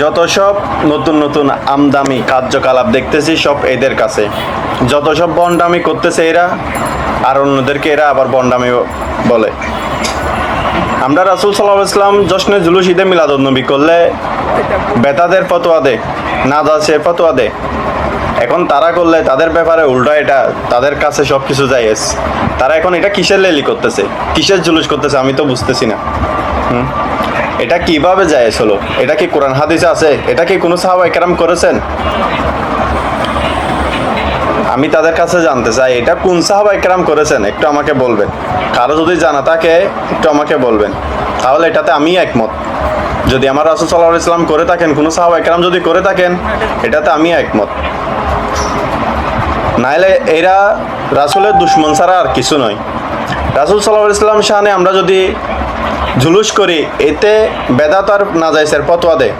যত সব নতুন নতুন আমদামি কার্যকলাপ দেখতেছি, সব এদের কাছে। যত সব বন্ডামি করতেছে এরা, আর অন্যদেরকে এরা আবার বন্ডামি বলে। আমরা রাসুল সাল্লাহ ইসলাম জশ্নে জুলুস ঈদে মিলাদুন্নবী করলে বেতাদের ফতোয়া দে, নাজাসের ফতোয়া দে। এখন তারা করলে তাদের ব্যাপারে উল্টা এটা, তাদের কাছে সব কিছু যাইয়েস তারা এখন এটা কিসের লেলি করতেছে? কিসের জুলুস করতেছে আমি তো বুঝতেছি না। হুম? এটা কীভাবে জায়েজ হলো এটা কি কোরআন হাদিসে আছে? এটা কি কোনো সাহাবা একরাম করেছেন? আমি তাদের কাছে জানতে চাই, এটা কোন সাহাবা একরাম করেছেন? একটু আমাকে বলবেন। কারও যদি জানা থাকে, একটু আমাকে বলবেন। তাহলে এটাতে আমি একমত। যদি আমার রাসুল সাল্লাহ ইসলাম করে থাকেন, কোনো সাহাবা একরাম যদি করে থাকেন, এটাতে আমি একমত। নাইলে এরা রাসুলের দুশ্মন ছাড়া আর কিছু নয়। রাসুল সাল্লাহ ইসলাম শাহানে আমরা যদি জুলুস করি, এতে বেদাত আর নাজাইসের ফতোয়া দেয়।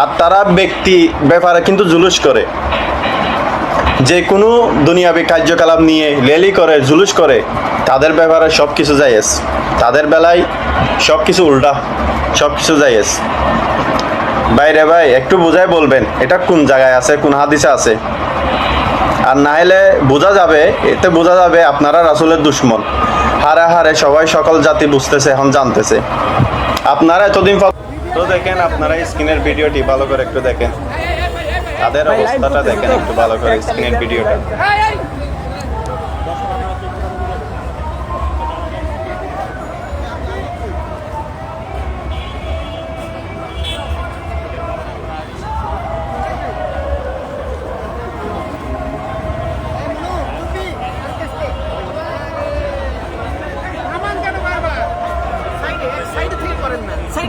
আর তারা ব্যক্তি, ব্যাপারে কিন্তু জুলুস করে। যে কোনো দুনিয়াবি কার্যকলাপ নিয়ে রেলি করে, জুলুস করে, তাদের ব্যাপারে সব কিছু যাইয়েস তাদের বেলায় সব কিছু উল্টা সব কিছু যাইয়েস বাইরে ভাই, একটু বোঝাই বলবেন, এটা কোন জায়গায় আছে, কোন হাদিসে আছে? আর না হলে বোঝা যাবে, এতে বোঝা যাবে আপনারা রাসুলের দুশ্মন। হারে হারে সবাই সকল জাতি বুঝতেছে, এখন জানতেছে। আপনারা এতদিন তো দেখেন, আপনারা স্ক্রিনের ভিডিওটি ভালো করে একটু দেখেন। তাদের অবস্থাটা দেখেন, একটু ভালো করে স্ক্রিনের ভিডিওটা।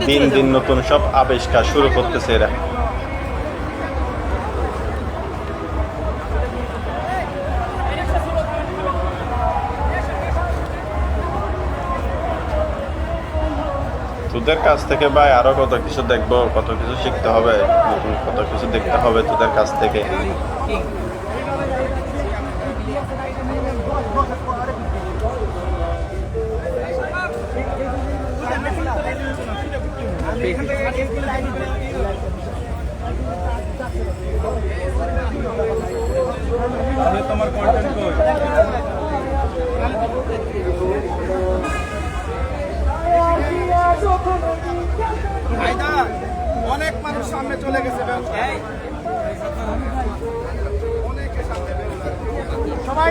দিন দিন নতুন সব আবিষ্কার শুরু করতেছে এরা। তোদের কাছ থেকে ভাই আরও কত কিছু দেখব কত কিছু শিখতে হবে নতুন কত কিছু দেখতে হবে তোদের কাছ থেকে। তোমার কন্টেন্ট অনেক মানুষ সামনে চলে গেছে। সবাই